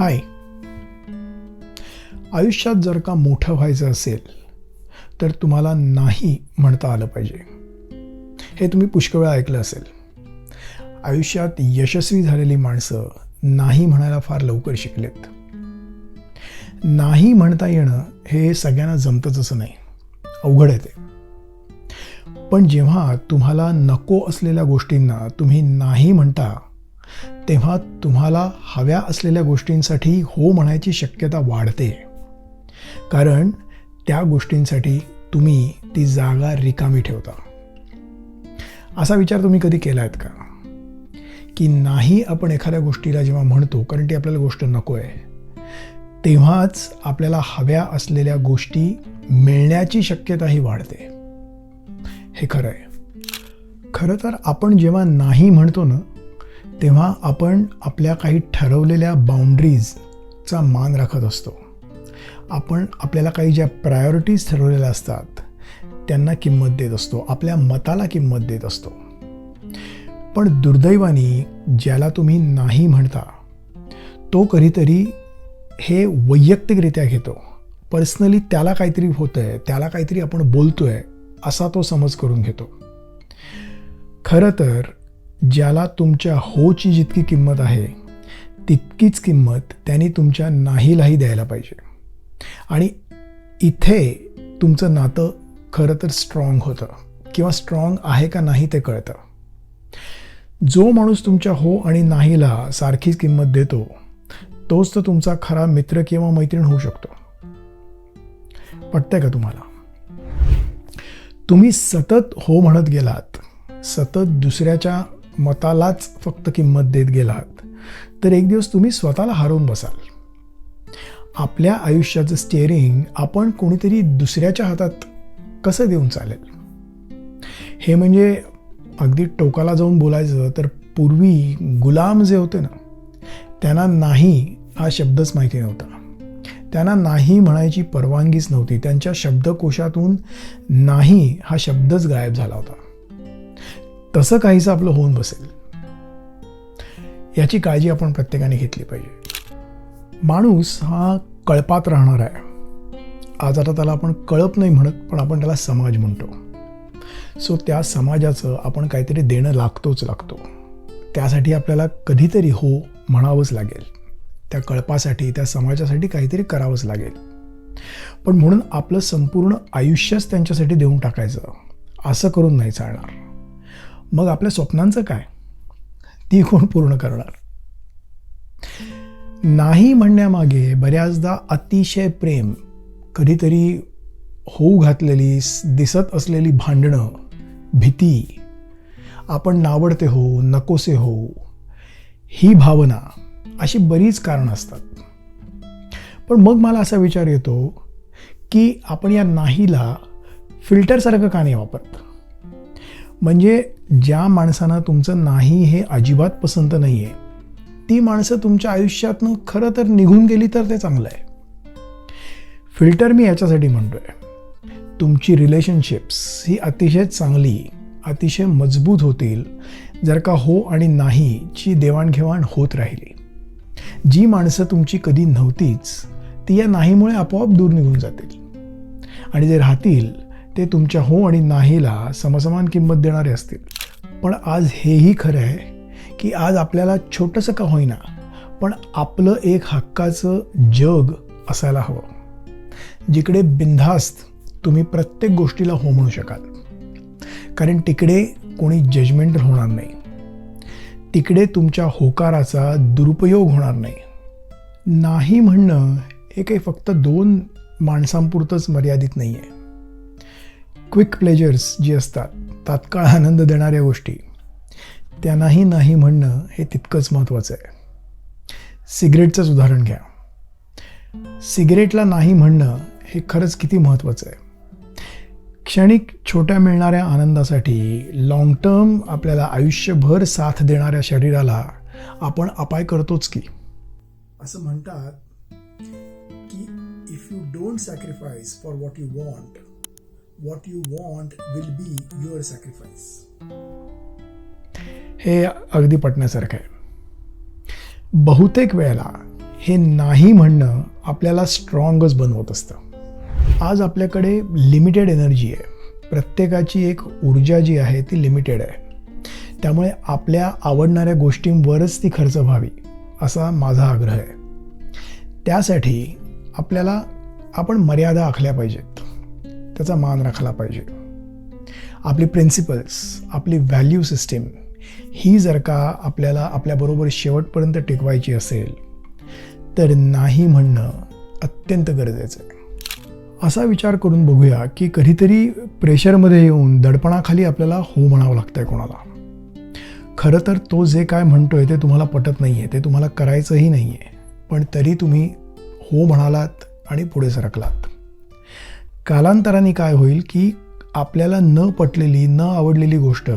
हाय. आयुष्यात जर का मोठं व्हायचं असेल तर तुम्हाला नाही म्हणता आलं पाहिजे. हे तुम्ही पुष्कळ वेळा ऐकलं असेल. आयुष्यात यशस्वी झालेली माणसं नाही म्हणायला फार लवकर शिकलेत. नाही म्हणता येणं हे सगळ्यांना जमतंच असं नाही. अवघड आहे ते. पण जेव्हा तुम्हाला नको असलेल्या गोष्टींना तुम्ही नाही म्हणता तेव्हा तुम्हाला हव्या असलेल्या गोष्टींसाठी हो म्हणायची शक्यता वाढते. कारण त्या गोष्टींसाठी तुम्ही ती जागा रिकामी ठेवता. असा विचार तुम्ही कधी केला आहेत का? की नाही आपण एखाद्या गोष्टीला जेव्हा म्हणतो कारण ती आपल्याला गोष्ट नको आहे तेव्हाच आपल्याला हव्या असलेल्या गोष्टी मिळण्याची शक्यताही वाढते. हे खरं आहे खरं तर आपण जेव्हा नाही म्हणतो ना तेव्हा आपण आपल्या काही ठरवलेल्या बाउंड्रीजचा मान राखत असतो. आपण आपल्याला काही ज्या प्रायोरिटीज ठरवलेल्या असतात त्यांना किंमत देत असतो आपल्या मताला किंमत देत असतो. पण दुर्दैवाने ज्याला तुम्ही नाही म्हणता तो कधीतरी हे वैयक्तिकरित्या घेतो. पर्सनली त्याला काहीतरी होतं आहे त्याला काहीतरी आपण बोलतो आहे असा तो समज करून घेतो. खरं तर ज्याला तुमच्या होची जितकी किंमत आहे तितकीच किंमत त्यांनी तुमच्या नाहीलाही द्यायला पाहिजे. आणि इथे तुमचं नातं खरं तर स्ट्रॉंग होतं किंवा स्ट्रॉंग आहे का नाही ते कळतं. जो माणूस तुमच्या हो आणि नाहीला सारखीच किंमत देतो तोच तर तुमचा खरा मित्र किंवा मैत्रीण होऊ शकतो. पटतंय का तुम्हाला? तुम्ही सतत हो म्हणत गेलात सतत दुसऱ्याच्या मतालाच फक्त किंमत देत गेलात तर एक दिवस तुम्ही स्वतःला हरवून बसाल. आपल्या आयुष्याचं स्टेअरिंग आपण कोणीतरी दुसऱ्याच्या हातात कसं देऊन चालेल? हे म्हणजे अगदी टोकाला जाऊन बोलायचं तर पूर्वी गुलाम जे होते ना त्यांना नाही हा शब्दच माहिती नव्हता. त्यांना नाही म्हणायची परवानगीच नव्हती त्यांच्या शब्दकोशातून नाही हा शब्दच गायब झाला होता. तसं काहीच आपलं होऊन बसेल. याची काळजी आपण प्रत्येकाने घेतली पाहिजे. माणूस हा कळपात राहणार आहे. आज आता त्याला आपण कळप नाही म्हणत पण आपण त्याला समाज म्हणतो. सो त्या समाजाचं आपण काहीतरी देणं लागतोच लागतो. त्यासाठी आपल्याला कधीतरी हो म्हणावंच लागेल. त्या कळपासाठी त्या समाजासाठी काहीतरी करावंच लागेल. पण म्हणून आपलं संपूर्ण आयुष्यच त्यांच्यासाठी देऊन टाकायचं. असं करून नाही चालणार. मग आपल्या स्वप्नांचं काय? ती कोण पूर्ण करणार? नाही म्हणण्यामागे बऱ्याचदा अतिशय प्रेम कधीतरी होऊ घातलेली दिसत असलेली भांडणं भीती आपण नावडते हो नकोसे हो ही भावना अशी बरीच कारणं असतात. पण मग मला असा विचार येतो की आपण या नाहीला फिल्टरसारखं का नाही वापरत? म्हणजे ज्या माणसांना तुमचं नाही हे अजिबात पसंत नाही आहे ती माणसं तुमच्या आयुष्यातनं खरं तर निघून गेली तर ते चांगलं आहे. फिल्टर मी याच्यासाठी म्हणतोय. तुमची रिलेशनशिप्स ही अतिशय चांगली अतिशय मजबूत होतील जर का हो आणि नाही ची देवाणघेवाण होत राहिली. जी माणसं तुमची कधी नव्हतीच ती या नाहीमुळे आपोआप दूर निघून जातील. आणि जे राहतील ते तुमच्या हो आणि नाहीला समसमान किंमत देणारे असतील. पण आज हेही खरं आहे की आज आपल्याला छोटंसं का होईना पण आपलं एक हक्काचं जग असायला हवं. जिकडे बिनधास्त तुम्ही प्रत्येक गोष्टीला हो म्हणू शकाल. कारण तिकडे कोणी जजमेंटल होणार नाही. तिकडे तुमच्या होकाराचा दुरुपयोग होणार नाही. नाही म्हणणं हे काही फक्त दोन माणसांपुरतंच मर्यादित नाही आहे क्विक प्लेजर्स जी असतात तात्काळ आनंद देणाऱ्या गोष्टी त्यांनाही नाही म्हणणं हे तितकंच महत्त्वाचं आहे. सिगरेटचंच उदाहरण घ्या. सिगरेटला नाही म्हणणं हे खरंच किती महत्त्वाचं आहे. क्षणिक छोट्या मिळणाऱ्या आनंदासाठी लाँग टर्म आपल्याला आयुष्यभर साथ देणाऱ्या शरीराला आपण अपाय करतोच की. असं म्हणतात की if you don't sacrifice for what you want what you want will be your sacrifice. हे अगदी पटण्यासारखं आहे. बहुतेक वेळेला हे नाही म्हणणं आपल्याला स्ट्रॉंगच बनवत असतं. आज आपल्याकडे लिमिटेड एनर्जी आहे. प्रत्येकाची एक ऊर्जा जी आहे ती लिमिटेड आहे. त्यामुळे आपल्या आवडणाऱ्या गोष्टींवरच ती खर्च व्हावी असा माझा आग्रह आहे. त्यासाठी आपल्याला आपण मर्यादा आखल्या पाहिजेत. त्याचा मान राखला पाहिजे. आपली प्रिन्सिपल्स आपली व्हॅल्यू सिस्टीम ही जर का आपल्याला आपल्याबरोबर शेवटपर्यंत टिकवायची असेल तर नाही म्हणणं अत्यंत गरजेचं आहे. असा विचार करून बघूया की कधीतरी प्रेशरमध्ये येऊन दडपणाखाली आपल्याला हो म्हणावं लागतं आहे कोणाला. खरं तर तो जे काय म्हणतो आहे ते तुम्हाला पटत नाही आहे ते तुम्हाला करायचंही नाही आहे पण तरी तुम्ही हो म्हणालात आणि पुढे सरकलात. कालांतराने काय होईल की आपल्याला न पटलेली न आवडलेली गोष्ट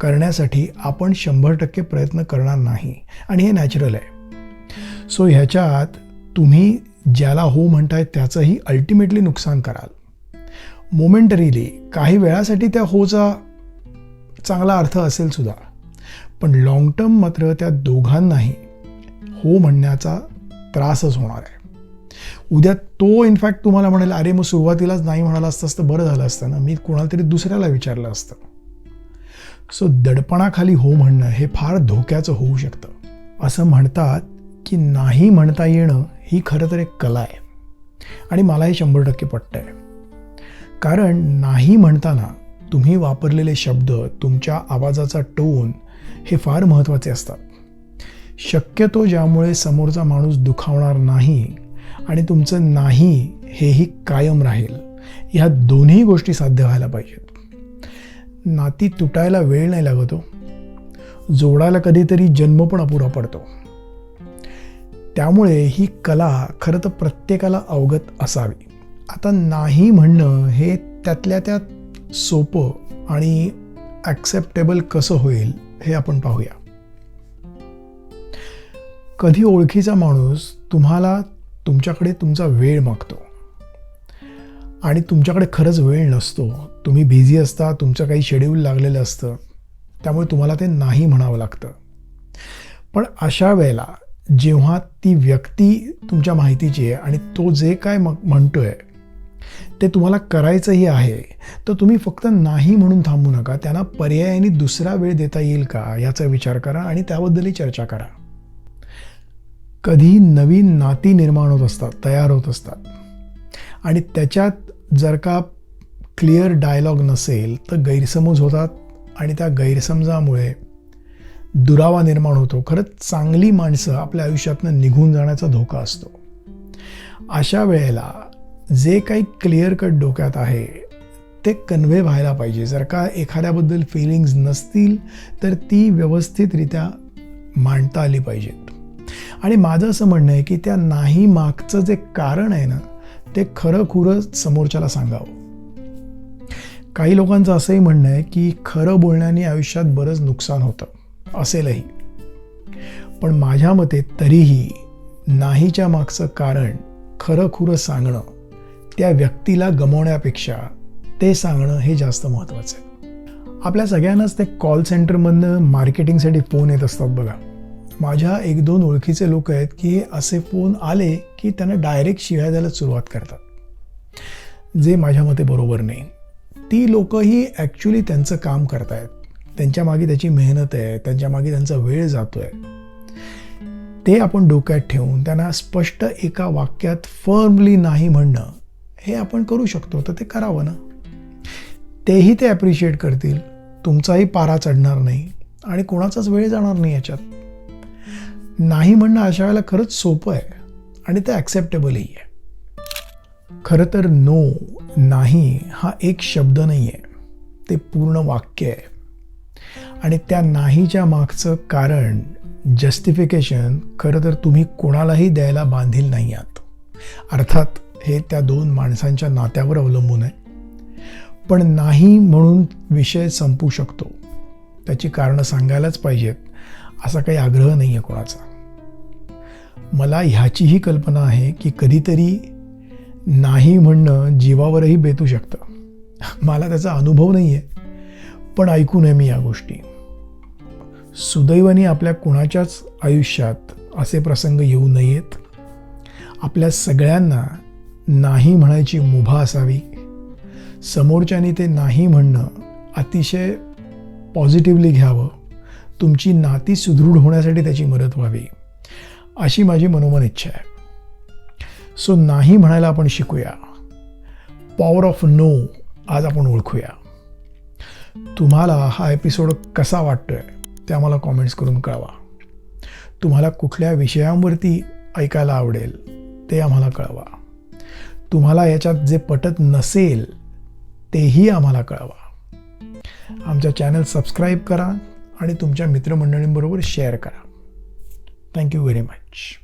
करण्यासाठी आपण शंभर टक्के प्रयत्न करणार नाही. आणि हे नॅचरल आहे. सो ह्याच्यात तुम्ही ज्याला हो म्हणताय त्याचंही अल्टिमेटली नुकसान कराल. मोमेंटरीली काही वेळासाठी त्या होचा चांगला अर्थ असेल सुद्धा. पण लाँग टर्म मात्र त्या दोघांनाही हो म्हणण्याचा त्रासच होणार आहे. उद्या तो इनफॅक्ट तुम्हाला म्हणेल अरे मग सुरुवातीलाच नाही म्हणाला असतं असतं बरं झालं असतं ना. मी कोणाला तरी दुसऱ्याला विचारलं असतं. सो दडपणाखाली हो म्हणणं हे फार धोक्याचं होऊ शकतं. असं म्हणतात की नाही म्हणता येणं ही खरं तर एक कला आहे. आणि मला हे शंभर टक्के पटतं आहे कारण नाही म्हणताना तुम्ही वापरलेले शब्द तुमच्या आवाजाचा टोन हे फार महत्त्वाचे असतात. शक्यतो ज्यामुळे समोरचा माणूस दुखावणार नाही आणि तुमचं नाही हेही कायम राहील. ह्या दोन्ही गोष्टी साध्य व्हायला पाहिजेत. नाती तुटायला वेळ नाही लागतो. जोडायला कधीतरी जन्म पण अपुरा पडतो. त्यामुळे ही कला खरं तर प्रत्येकाला अवगत असावी. आता नाही म्हणणं हे त्यातल्या त्यात सोपं आणि ॲक्सेप्टेबल कसं होईल हे आपण पाहूया. कधी ओळखीचा माणूस तुम्हाला तुमच्याकडे तुमचा वेळ मागतो. आणि तुमच्याकडे खरंच वेळ नसतो. तुम्ही बिझी असता तुमचं काही शेड्यूल लागलेलं असतं. त्यामुळे तुम्हाला ते नाही म्हणावं लागतं. पण अशा वेळेला जेव्हा ती व्यक्ती तुमच्या माहितीची आहे आणि तो जे काय मग म्हणतो आहे ते तुम्हाला करायचंही आहे तर तुम्ही फक्त नाही म्हणून थांबू नका. त्यांना पर्यायाने दुसरा वेळ देता येईल का याचा विचार करा आणि त्याबद्दलही चर्चा करा. कधी नवीन नाती निर्माण होत असतात तयार होत असतात. आणि त्याच्यात जर का क्लिअर डायलॉग नसेल तर गैरसमज होतात आणि त्या गैरसमजामुळे दुरावा निर्माण होतो. खरंच चांगली माणसं आपल्या आयुष्यातनं निघून जाण्याचा धोका असतो. अशा वेळेला जे काही क्लिअर कट डोक्यात आहे ते कन्व्हे व्हायला पाहिजे. जर का एखाद्याबद्दल फिलिंग्ज नसतील तर ती व्यवस्थितरित्या मांडता आली पाहिजेत. आणि माझं असं म्हणणं आहे की त्या नाही मागचं जे कारण आहे ना ते खरं खुरं समोरच्याला सांगावं. काही लोकांचं असंही म्हणणं आहे की खरं बोलण्याने आयुष्यात बरंच नुकसान होतं असेलही. पण माझ्या मते तरीही नाहीच्या मागचं कारण खरं खुरं सांगणं त्या व्यक्तीला गमवण्यापेक्षा ते सांगणं हे जास्त महत्त्वाचं आहे. आपल्या सगळ्यांनाच ते कॉल सेंटरमधनं मार्केटिंगसाठी फोन येत असतात बघा. माझ्या एक दोन ओळखीचे लोक आहेत की असे फोन आले की त्यांना डायरेक्ट शिव्या द्यायला सुरुवात करतात. जे माझ्या मते बरोबर नाही. ती लोकही ॲक्च्युली त्यांचं काम करतायत. त्यांच्या मागे त्याची मेहनत आहे त्यांच्या मागे त्यांचा वेळ जातो आहे ते आपण डोक्यात ठेवून त्यांना स्पष्ट एका वाक्यात फर्मली नाही म्हणणं हे आपण करू शकतो तर ते करावं ना? तेही ते ॲप्रिशिएट करतील. तुमचाही पारा चढणार नाही आणि कोणाचाच वेळ जाणार नाही याच्यात. नाही म्हणणं अशा वेळेला खरंच सोपं आहे आणि ते ॲक्सेप्टेबलही आहे. खरं तर नो नाही हा एक शब्द नाही आहे ते पूर्ण वाक्य आहे. आणि त्या नाहीच्या मागचं कारण जस्टिफिकेशन खरं तर तुम्ही कोणालाही द्यायला बांधील नाही आहात. अर्थात हे त्या दोन माणसांच्या नात्यावर अवलंबून आहे. पण नाही म्हणून विषय संपू शकतो. त्याची कारणं सांगायलाच पाहिजेत. असा काही आग्रह नाही आहे कोणाचा. मला ह्याचीही कल्पना आहे की कधीतरी नाही म्हणणं जीवावरही बेतू शकतं. मला त्याचा अनुभव नाही आहे पण ऐकू नये मी या गोष्टी. सुदैवाने आपल्या कुणाच्याच आयुष्यात असे प्रसंग येऊ नयेत. आपल्या सगळ्यांना नाही म्हणायची मुभा असावी. समोरच्यानी ते नाही म्हणणं अतिशय पॉझिटिव्हली घ्यावं. तुमची नाती सुदृढ होण्यासाठी त्याची मदत व्हावी. अशी माझी मनोमन इच्छा आहे. सो नाही म्हणायला आपण शिकूया. पॉवर ऑफ नो आज आपण ओळखूया. तुम्हाला हा एपिसोड कसा वाटतोय ते आम्हाला कॉमेंट्स करून कळवा. तुम्हाला कुठल्या विषयांवरती ऐकायला आवडेल ते आम्हाला कळवा. तुम्हाला याच्यात जे पटत नसेल तेही आम्हाला कळवा. आमच्या चॅनल सबस्क्राईब करा आणि तुमच्या मित्रमंडळींबरोबर शेअर करा. Thank you very much